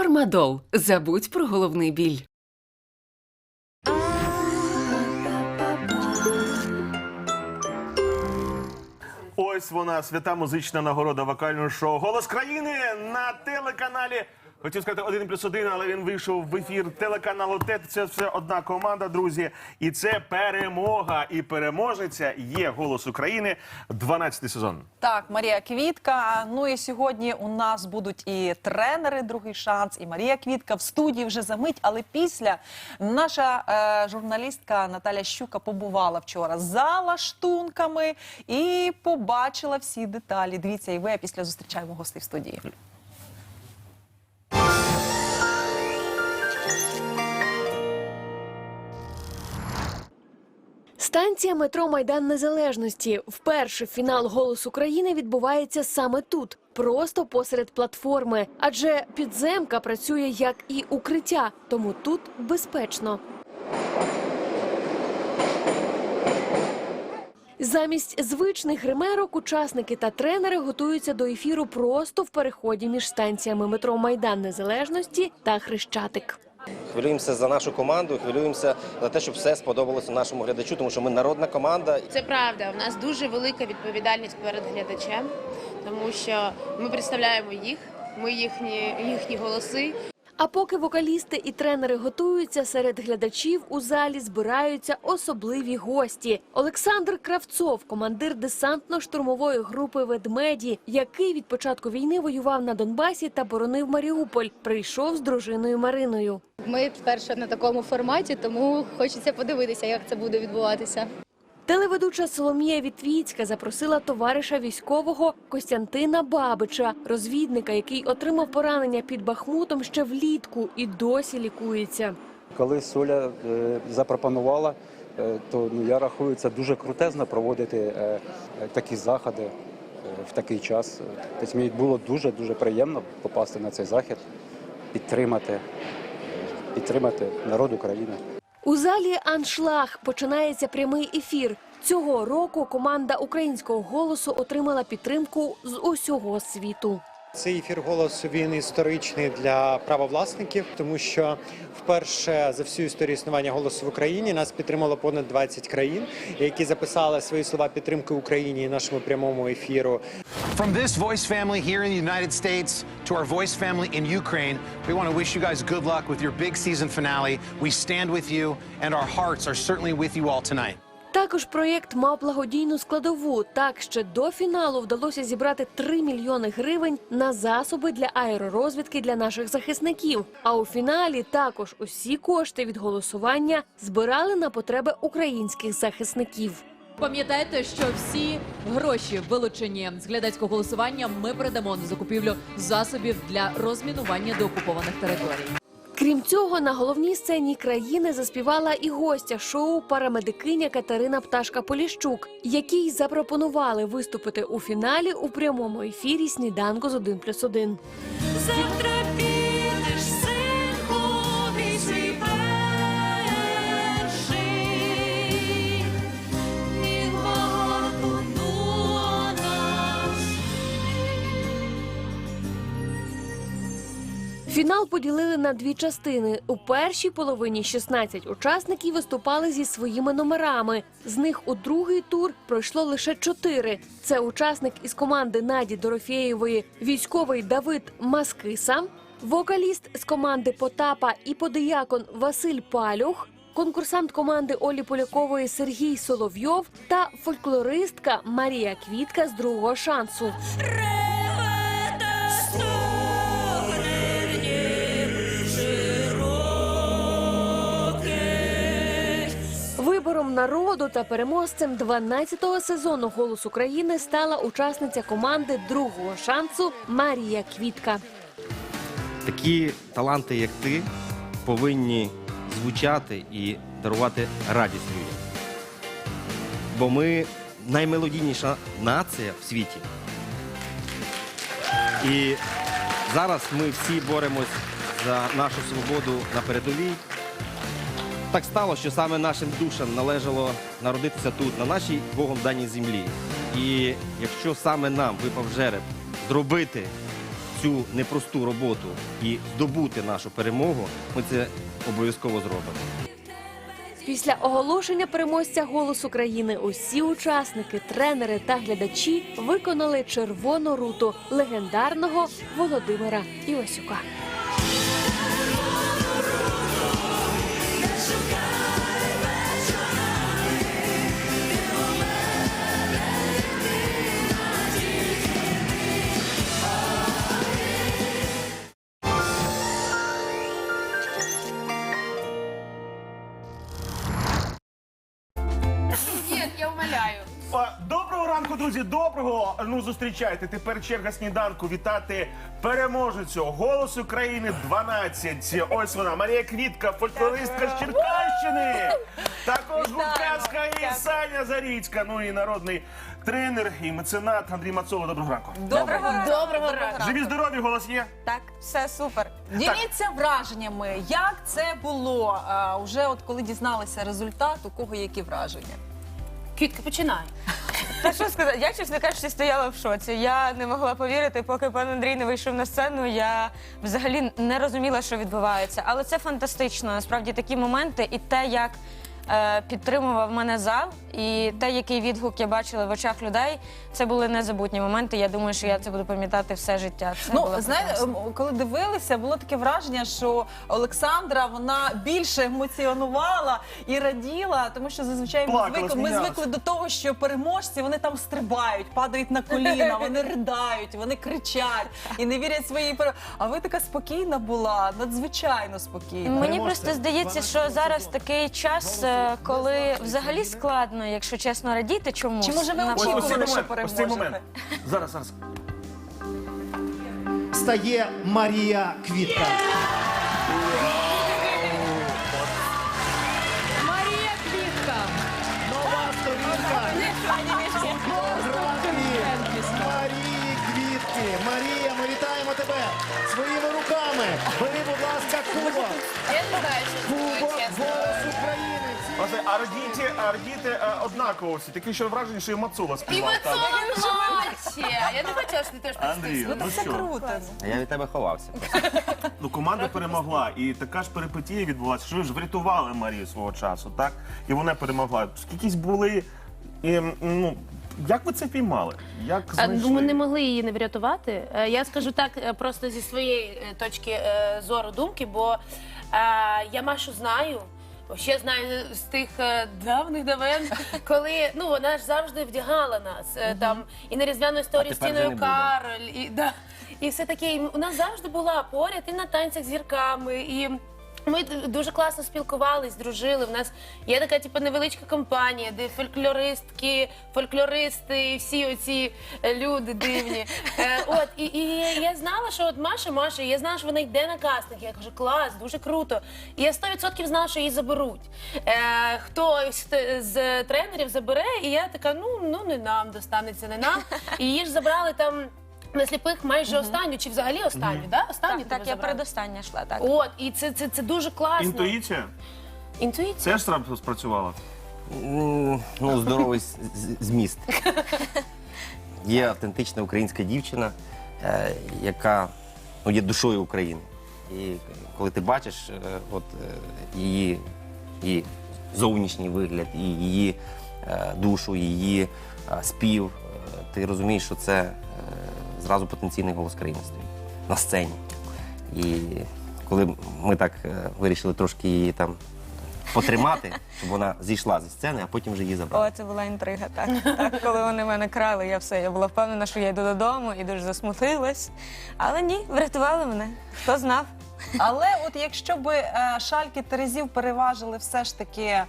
Фармадол. Забудь про головний біль. Ось вона свята музична нагорода вокального шоу Голос країни на телеканалі. Хотів сказати один плюс один, але він вийшов в ефір телеканалу ТЕТ. Це все одна команда, друзі. І це перемога. І переможниця є голос України. 12 сезон. Так, Марія Квітка. Ну і сьогодні у нас будуть і тренери, другий шанс, і Марія Квітка в студії вже за мить. Але після наша е, журналістка Наталя Щука побувала вчора за лаштунками і побачила всі деталі. Дивіться, і ви після зустрічаємо гостей в студії. Станція метро Майдан Незалежності. Вперше фінал «Голос України» відбувається саме тут, просто посеред платформи. Адже підземка працює як і укриття, тому тут безпечно. Замість звичних гримерок учасники та тренери готуються до ефіру просто в переході між станціями метро Майдан Незалежності та Хрещатик. Хвилюємося за нашу команду, хвилюємося за те, щоб все сподобалося нашому глядачу, тому що ми народна команда. Це правда. У нас дуже велика відповідальність перед глядачем, тому що ми представляємо їх, ми їхні, їхні голоси. А поки вокалісти і тренери готуються, серед глядачів у залі збираються особливі гості. Олександр Кравцов, командир десантно-штурмової групи Ведмеді, який від початку війни воював на Донбасі та боронив Маріуполь, прийшов з дружиною Мариною. Ми вперше на такому форматі, тому хочеться подивитися, як це буде відбуватися. Телеведуча Соломія Вітвіцька запросила товариша військового Костянтина Бабича, розвідника, який отримав поранення під Бахмутом ще влітку і досі лікується. Коли Соля е, запропонувала, е, то ну, я рахую, це дуже крутезно проводити е, такі заходи в такий час. Тобто мені було дуже-дуже приємно попасти на цей захід, підтримати, підтримати народ України. У залі аншлаг починається прямий ефір. Цього року команда українського голосу отримала підтримку з усього світу. Цей ефір голосу він історичний для правовласників, тому що вперше за всю історію існування голосу в Україні нас підтримало понад 20 країн, які записали свої слова підтримки Україні і нашому прямому ефіру. From this voice family here in the United States to our voice family in Ukraine, we want to wish you guys good luck with your big season finale. We stand with you, and our hearts are certainly with you all tonight. Також проєкт мав благодійну складову. Так ще до фіналу вдалося зібрати 3 мільйони гривень на засоби для аеророзвідки для наших захисників. А у фіналі також усі кошти від голосування збирали на потреби українських захисників. Пам'ятайте, що всі гроші, вилучені з глядацького голосування, ми передамо на закупівлю засобів для розмінування деокупованих територій. Крім цього, на головній сцені країни заспівала і гостя шоу парамедикиня Катерина Пташка Поліщук, якій запропонували виступити у фіналі у прямому ефірі сніданку з 1 плюс 1. Фінал поділили на дві частини. У першій половині 16 учасників виступали зі своїми номерами. З них у другий тур пройшло лише чотири. Це учасник із команди Наді Дорофєєвої, військовий Давид Маскиса, вокаліст з команди Потапа і подиякон Василь Палюх. Конкурсант команди Олі Полякової Сергій Соловйов та фольклористка Марія Квітка з другого шансу. Вибором народу та переможцем 12-го сезону «Голос України» стала учасниця команди другого шансу Марія Квітка. Такі таланти, як ти, повинні звучати і дарувати радість людям. Бо ми наймелодійніша нація в світі. І зараз ми всі боремось за нашу свободу на передовій. Так стало, що саме нашим душам належало народитися тут, на нашій Богом даній землі. І якщо саме нам випав жереб зробити цю непросту роботу і здобути нашу перемогу, ми це обов'язково зробимо. Після оголошення переможця «Голос України» усі учасники, тренери та глядачі виконали червону руту легендарного Володимира Івасюка. Друзі! Доброго! Ну зустрічайте. Тепер черга сніданку. Вітати переможецю голос України 12. Ось вона Марія Квітка, фольклористка з Черкащини. Також гуказка і Саня Заріцька. Ну і народний тренер і меценат Андрій Мацола. Доброго ранку. Доброго ранку. Доброго ранку. Живі здорові, голос є. Так, все супер. Діліться враженнями. Як це було? А, уже от коли дізналися результат, у кого які враження? Квітка, починай. Та що сказати, я, чесно кажучи, стояла в шоці. Я не могла повірити, поки пан Андрій не вийшов на сцену. Я взагалі не розуміла, що відбувається. Але це фантастично. Насправді такі моменти, і те, як е, підтримував мене зал, і те, який відгук я бачила в очах людей, це були незабутні моменти. Я думаю, що я це буду пам'ятати все життя. Це Ну, було знаєте, прекрасно. коли дивилися, було таке враження, що Олександра вона більше емоціонувала і раділа, тому що зазвичай ми Плакала, звикли, ми сміялась. звикли до того, що переможці вони там стрибають, падають на коліна, вони ридають, вони кричать і не вірять своїй пере... А ви така спокійна була, надзвичайно спокійна. Мені просто здається, що зараз такий час, е, коли взагалі складно, якщо чесно, радіти чомусь. Чи може ви Ось, ось цей очікували, що момент. Ось цей момент. Зараз, зараз. стає Марія Квітка. Марія Квітка. Нова сторінка Марії Квітки. Марія, ми вітаємо тебе своїми руками. Бери, будь ласка, кубок. Я не знаю, що це Кубок Власне, а радіти, а радіти е, однаково всі. Таке ще враження, що і Мацула І співав. там. Мацола плаче. Я не хотіла, що ти теж Андрій, Ну, ну це що? круто. А я від тебе ховався. Ну, команда перемогла, і така ж перипетія відбулася, що ви ж врятували Марію свого часу, так? І вона перемогла. Скількись були. І, ну, як ви це піймали? Як А, знайшли? ну, Ми не могли її не врятувати. Е, Я скажу так, е, просто зі своєї е, точки е, зору думки, бо е, я Машу знаю. Ще знаю з тих е, давних давен, коли ну вона ж завжди вдягала нас е, там і на різдвяну історію з тепер вже Тіною не буде. Кароль, і да і все таке. І у нас завжди була поряд і на танцях з зірками, і ми дуже класно спілкувались, дружили. У нас є така типу, невеличка компанія, де фольклористки, фольклористи, всі оці е, люди дивні. Е, от і, і я знала, що от Маша, Маша, я знала, що вона йде на кастинг. Я кажу, клас, дуже круто. І я 100% знала, що її заберуть. Е, хтось з тренерів забере, і я така, ну ну не нам достанеться, не нам. І її ж забрали там. На сліпих майже останню, чи взагалі останню, да? Останню Так, тебе так, я забрали? передостання йшла, так. От, і це, це, це дуже класно. Інтуїція? Інтуїція. Це ж сра- спрацювала. М, Ну, здоровий з- з- зміст. Є автентична українська дівчина, е, яка ну, є душою України. І коли ти бачиш е, от, е, її, її зовнішній вигляд, і її е, душу, її е, спів, е, ти розумієш, що це е, зразу потенційний голос країни стоїть на сцені. І коли ми так е, вирішили трошки її там потримати, щоб вона зійшла зі сцени, а потім вже її забрали. О, це була інтрига, так. так. Коли вони мене крали, я все. Я була впевнена, що я йду додому і дуже засмутилась. Але ні, врятували мене. Хто знав? Але от якщо би е, шальки Терезів переважили все ж таки е,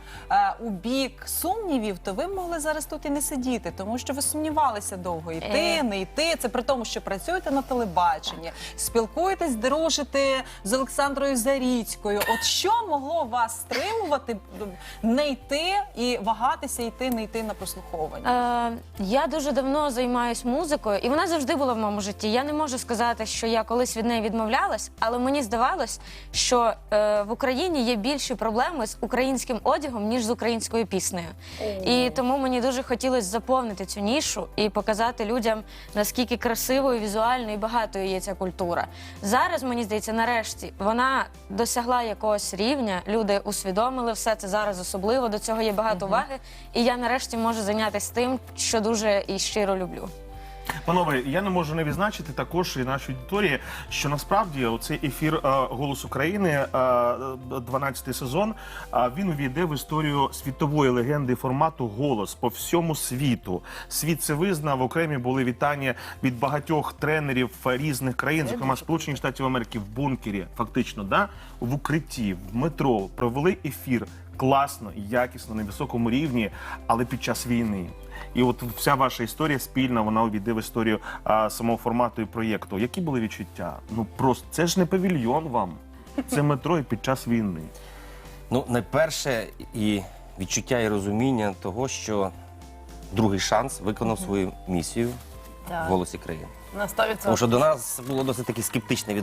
у бік сумнівів, то ви б могли зараз тут і не сидіти, тому що ви сумнівалися довго йти, Е. не йти. Це при тому, що працюєте на телебаченні, спілкуєтесь, дружите з Олександрою Заріцькою. От що могло вас стримувати не йти і вагатися, йти, не йти на прослуховування? Е, я дуже давно займаюся музикою, і вона завжди була в моєму житті. Я не можу сказати, що я колись від неї відмовлялась, але мені здавалося, здавалось, що е, в Україні є більші проблеми з українським одягом, ніж з українською піснею. І тому мені дуже хотілося заповнити цю нішу і показати людям, наскільки красивою, візуальною і багатою є ця культура. Зараз, мені здається, нарешті вона досягла якогось рівня. Люди усвідомили все це зараз особливо. До цього є багато уваги. І я нарешті можу зайнятися тим, що дуже і щиро люблю. Панове, я не можу не відзначити також і нашій аудиторії, що насправді оцей ефір е, Голос України, е, 12 сезон, е, він увійде в історію світової легенди формату Голос по всьому світу. Світ це визнав. Окремі були вітання від багатьох тренерів різних країн, зокрема Сполучених Штатів Америки, в бункері, фактично, да, в укритті, в метро провели ефір класно, якісно, на високому рівні, але під час війни. І от вся ваша історія спільна, вона увійде в історію а, самого формату і проєкту. Які були відчуття? Ну просто це ж не павільйон вам, це метро і під час війни. Ну, найперше і відчуття і розуміння того, що другий шанс виконав свою місію в голосі країни. На 100%. Тому що до нас було досить таке скептичне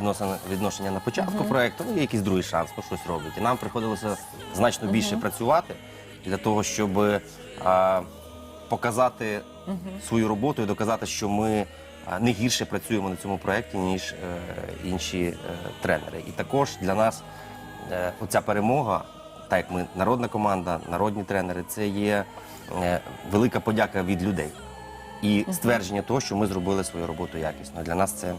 відношення на початку Мгм. проекту. Ну, є якийсь другий шанс, ну щось робить. І нам приходилося значно більше працювати для того, щоб а, показати свою роботу і доказати, що ми не гірше працюємо на цьому проєкті, ніж е, інші е, тренери. І також для нас е, оця перемога, так як ми народна команда, народні тренери, це є е, велика подяка від людей. І ствердження того, що ми зробили свою роботу якісно. Для нас це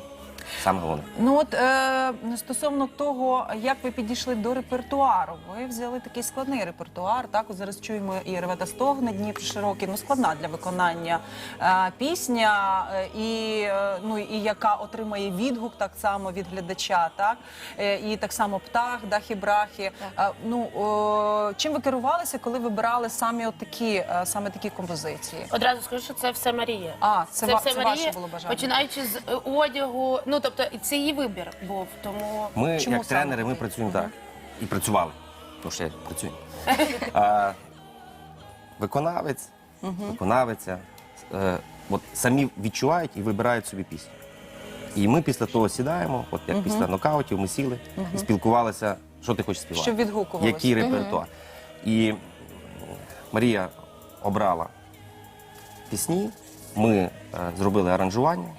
саме головне. Ну от е, стосовно того, як ви підійшли до репертуару, ви взяли такий складний репертуар. Так, от зараз чуємо і ревета стогне Дніпр широкий, ну складна для виконання е, пісня, е, і е, ну і яка отримає відгук так само від глядача, так е, і так само птах, дахі брахи. Е, ну о, чим ви керувалися, коли вибирали самі от такі, е, саме такі композиції? Одразу скажу, що це все Марія. А, це ва- все це ваше було бажання. Починаючи з е, одягу. Ну тобто, це її вибір був. Тому Ми, Чому як саме тренери, ми ти? працюємо так. І працювали. Тому що я працюю. А, виконавець, виконавиця е, от самі відчувають і вибирають собі пісню. І ми після того сідаємо, от як після нокаутів, ми сіли і спілкувалися, що ти хочеш співати. Щоб відгукувалося. Який репертуар. І Марія обрала пісні, ми е, зробили аранжування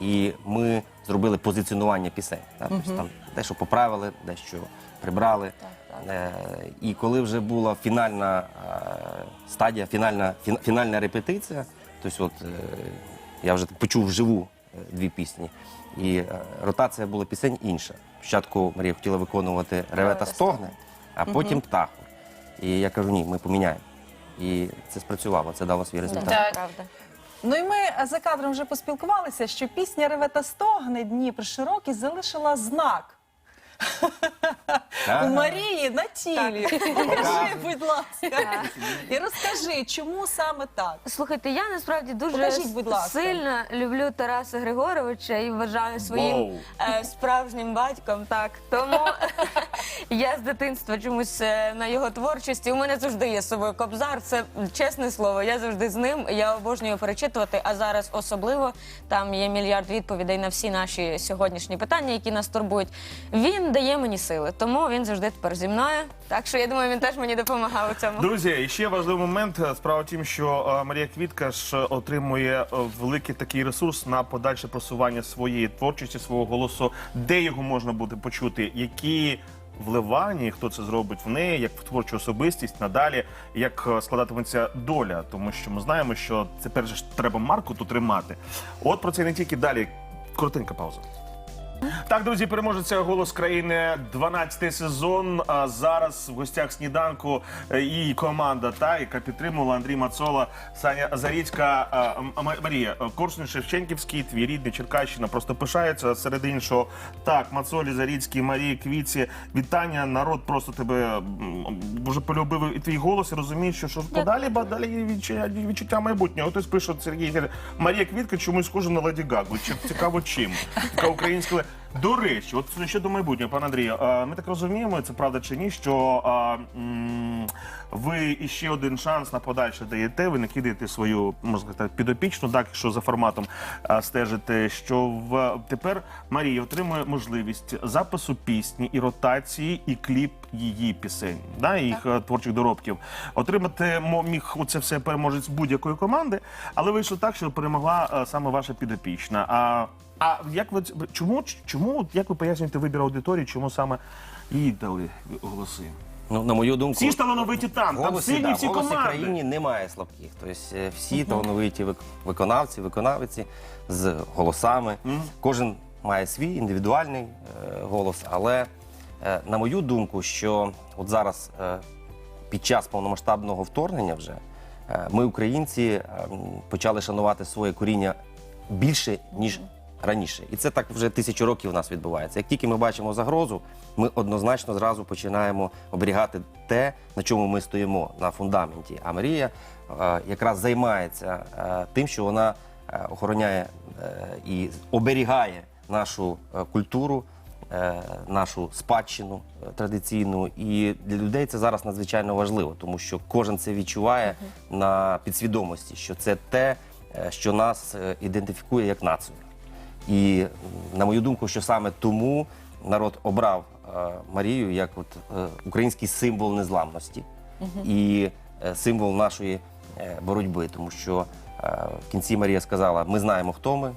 і ми зробили позиціонування пісень. Так? Тобто там дещо поправили, дещо прибрали. Е, і коли вже була фінальна е, стадія, фінальна, фін- фінальна репетиція, тобто от, е, я вже почув вживу е, дві пісні, і е, ротація була пісень інша. Спочатку Марія хотіла виконувати Ревета стогне, а потім птаху. І я кажу, ні, ми поміняємо. І це спрацювало, це дало свій результат. Так. Правда. Ну і ми е, за кадром вже поспілкувалися, що пісня Ревета стогне Дніпр широкий залишила знак. У Марії на тілі. Покажи, будь ласка. І розкажи, чому саме так? Слухайте, я насправді дуже Покажіть, будь ласка. сильно люблю Тараса Григоровича і вважаю своїм Воу. е, справжнім батьком. Так тому я з дитинства чомусь е, на його творчості. У мене завжди є з собою кобзар. Це чесне слово. Я завжди з ним. Я обожнюю перечитувати. А зараз особливо там є мільярд відповідей на всі наші сьогоднішні питання, які нас турбують. Він дає мені сили, тому він завжди тепер зі мною. Так що я думаю, він теж мені допомагав у цьому. Друзі, і ще важливий момент. Справа в тім, що е, Марія Квітка ж отримує е, великий такий ресурс на подальше просування своєї творчості, свого голосу, де його можна буде почути, які вливання, і хто це зробить в неї, як в творчу особистість надалі, як е, складатиметься доля, тому що ми знаємо, що це перше ж треба марку тут тримати. От про це не тільки далі. Коротенька пауза. Так, друзі, переможеться голос країни 12 сезон. А зараз в гостях сніданку е, і команда, та яка підтримувала Андрій Мацола, Саня Заріцька, а, М- М- Марія Корсун Шевченківський, твій рідний Черкащина просто пишається серед іншого. Так, Мацолі Заріцький, Марії Квіці, вітання. Народ просто тебе м, дуже полюбив і твій голос. І розумієш, що, що подалі далі відчуття, відчуття майбутнього. Хтось пише Сергій Гер- Марія Квітка чомусь схожа на Леді Гагу. Чи цікаво чим? Така українська. До речі, от щодо майбутнього, пане Андрію, е, ми так розуміємо, це правда чи ні, що е, м, ви іще один шанс на подальше даєте, ви накидаєте свою, можна сказати, підопічну, так, якщо за форматом е, стежите, що в тепер Марія отримує можливість запису пісні і ротації, і кліп її пісень, да, їх е, творчих доробків. Отримати міг оце все переможець будь-якої команди, але вийшло так, що перемогла е, саме ваша підопічна. А а як ви чому чому як ви пояснюєте вибір аудиторії? Чому саме їй дали голоси? Ну, на мою думку, Всі ж талановиті там, в там голосі, сильні да, всі в голосі команди. країні немає слабких. Тобто е, всі талановиті вик- виконавці, виконавиці з голосами. Кожен має свій індивідуальний е, голос. Але е, на мою думку, що от зараз е, під час повномасштабного вторгнення вже е, ми, українці, е, почали шанувати своє коріння більше, ніж раніше. І це так вже тисячу років у нас відбувається. Як тільки ми бачимо загрозу, ми однозначно зразу починаємо оберігати те, на чому ми стоїмо на фундаменті. А Марія е, якраз займається е, тим, що вона е, охороняє е, і оберігає нашу е, культуру. Нашу спадщину традиційну, і для людей це зараз надзвичайно важливо, тому що кожен це відчуває на підсвідомості, що це те, що нас ідентифікує як націю. І на мою думку, що саме тому народ обрав е, Марію як от е, український символ незламності і е, символ нашої е, боротьби, тому що е, в кінці Марія сказала: ми знаємо, хто ми,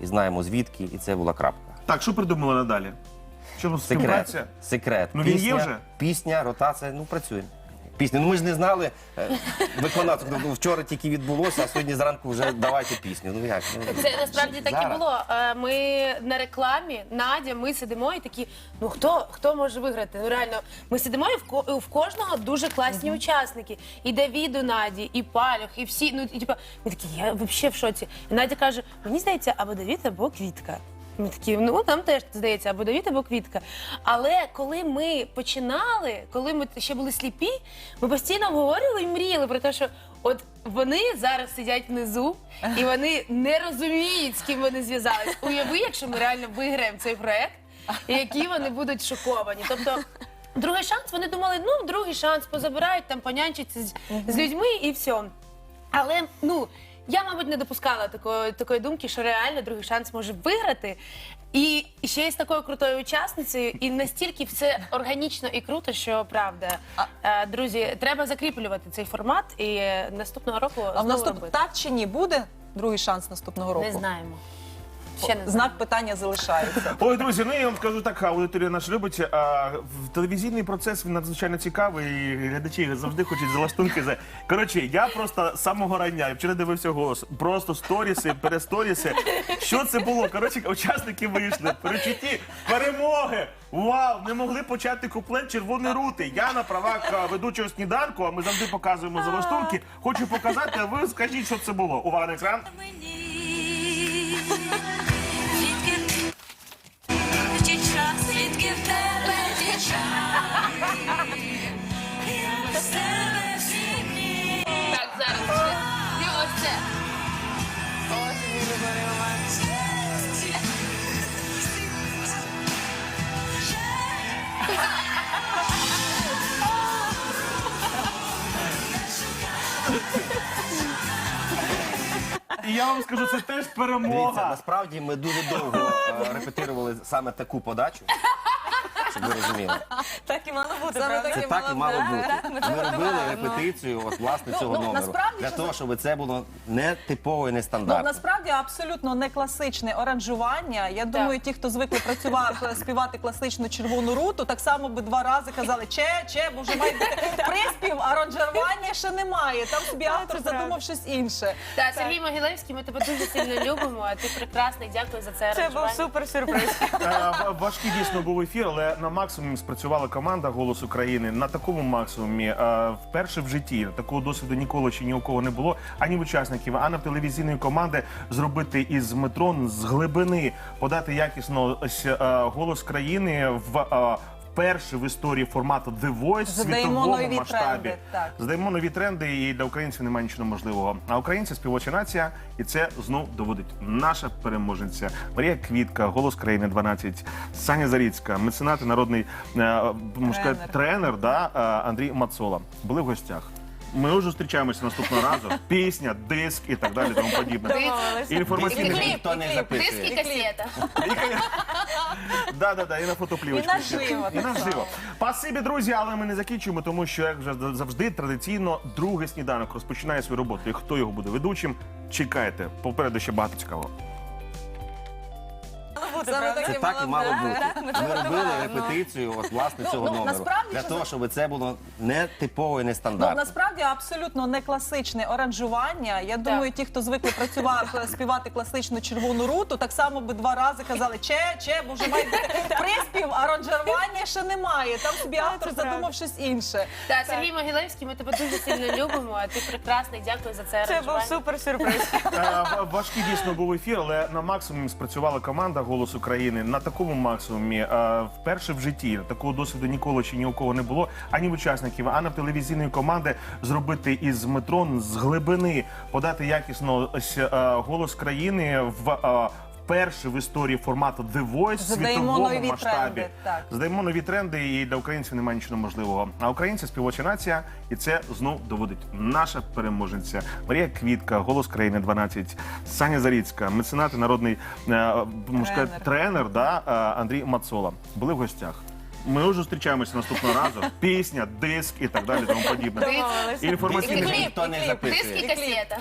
і знаємо звідки, і це була крапка. Так, що придумали надалі? Що Секрет. Секрет. Ну, він є пісня, вже? Пісня, ротація, ну працює. Пісня. Ну ми ж не знали е, виконати. Ну, Вчора тільки відбулося, а сьогодні зранку вже давайте пісню. Ну як? Ну, Це насправді так і зараз. було. Е, Ми на рекламі, Надя, ми сидимо і такі, ну хто, хто може виграти? Ну реально, ми сидимо і в, ко- в кожного дуже класні учасники. І Давід у Наді, і Палюх, і всі. Ну, і, типа, ми такі, я взагалі в шоці. І Надя каже: мені здається, або Давід, або Квітка. Ми такі, ну нам теж здається, або Давід, або Квітка. Але коли ми починали, коли ми ще були сліпі, ми постійно обговорювали і мріяли про те, що от вони зараз сидять внизу, і вони не розуміють, з ким вони зв'язались. Уяви, якщо ми реально виграємо цей проект, і які вони будуть шоковані. Тобто. Другий шанс, вони думали, ну, другий шанс позабирають, там понянчаться з, з людьми і все. Але ну я, мабуть, не допускала такої, такої думки, що реально другий шанс може виграти. І ще є з такою крутою учасницею, і настільки все органічно і круто, що правда. Е, Друзі, треба закріплювати цей формат і е, наступного року А в знову наступ робити. так чи ні буде другий шанс наступного року? Не знаємо. Ще не Знак питання залишається. Ой, друзі, ну я вам скажу так, аудиторія наш любить. А, в телевізійний процес він надзвичайно цікавий, і глядачі завжди хочуть залаштунки. За... Коротше, я просто з самого рання, я вчора дивився голос, просто сторіси, пересторіси. Що це було? Коротше, учасники вийшли, перечутті перемоги. Вау! Не могли почати куплет червоної рути. Я на правах а, ведучого сніданку, а ми завжди показуємо залаштунки. Хочу показати, а ви скажіть, що це було. Увага на екран. Звідки І я вам скажу, це теж Дивіться, насправді ми дуже довго е, репетирували саме таку подачу, щоб ви розуміли. Так і мало бути. Саме правда? Це так і мало бути. Ми робили репетицію от, власне цього ну, номеру. насправді, Для що того, щоб це було не типове і не Ну насправді абсолютно не класичне оранжування. Я думаю, ті, хто звикли працювати співати класичну червону руту, так само би два рази казали че, че, бо вже має бути приспів, а аранжування ще немає. Там собі автор задумав щось інше. Так, Сергій Могилевський, ми тебе дуже сильно любимо, а ти прекрасний. Дякую за це. Це був аранжування. супер сюрприз. Е, в- Важкий дійсно був ефір, але на максимумі спрацювала команда Голос України. На такому максимумі е, вперше в житті такого досвіду ніколи ще ні у кого не було. Ані в учасників, ані в телевізійної команди зробити із метро з глибини, подати якісно ось, е, голос країни в. е, вперше в історії формату The Voice в світовому нові масштабі. тренди, так. Задаємо нові тренди, і для українців немає нічого можливого. А українці співоча нація, і це знов доводить наша переможниця Марія Квітка, голос країни 12, Саня Заріцька, меценат і народний е, Тренер. тренер да, е, Андрій Мацола були в гостях. Ми вже зустрічаємося наступного разу. Пісня, диск і так далі, тому подібне. Інформаційний кліп. ніхто не записує. Диск і касета. Да, да, да, і на фотоплівочку. І наживо І так наживо. само. Спасибі, друзі, але ми не закінчуємо, тому що як вже завжди традиційно другий сніданок розпочинає свою роботу. І хто його буде ведучим? Чекайте. Попереду ще багато цікавого. Саме Це таке так і мало бути. Ми робили репетицію от, власне Ну, цього ну, номеру. насправді, Для того, щоб це було не типово і не Ну, стандартно. насправді абсолютно не класичне оранжування. Я думаю, ті, хто звикли працювати, співати класичну червону руту, так само би два рази казали че, че, бо вже має бути приспів, а аранжування ще немає. Там собі автор задумав щось інше. Так, Сергій Могилевський, ми тебе дуже сильно любимо. а Ти прекрасний. Дякую за це. Це був аранжування. супер сюрприз. Е, Важкий дійсно був ефір, але на максимумі спрацювала команда Голос України. На такому максимумі е, вперше в житті такого досвіду ніколи ще ні у кого не було. Ані в учасників, ані в телевізійної команди зробити із метро з глибини, подати якісно ось, е, голос країни в. е, Вперше в історії формату The Voice в світовому нові масштабі. тренди, так. Задаємо нові тренди, і для українців немає нічого можливого. А українці співоча нація, і це знов доводить наша переможниця Марія Квітка, голос країни 12, Саня Заріцька, меценат і народний е, Тренер. тренер да, е, Андрій Мацола. Були в гостях. Ми вже зустрічаємося наступного разу. Пісня, диск і так далі, тому подібне. Домовилися. Інформаційний Диск кліп. ніхто не Диск записує. і касета.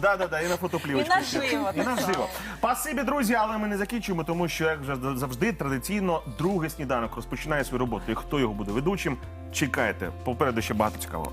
Да, да, да, і на фотоплівочку. І наживо І так наживо. само. Спасибі, друзі, але ми не закінчуємо, тому що як вже завжди традиційно другий сніданок розпочинає свою роботу. І хто його буде ведучим? Чекайте. Попереду ще багато цікавого.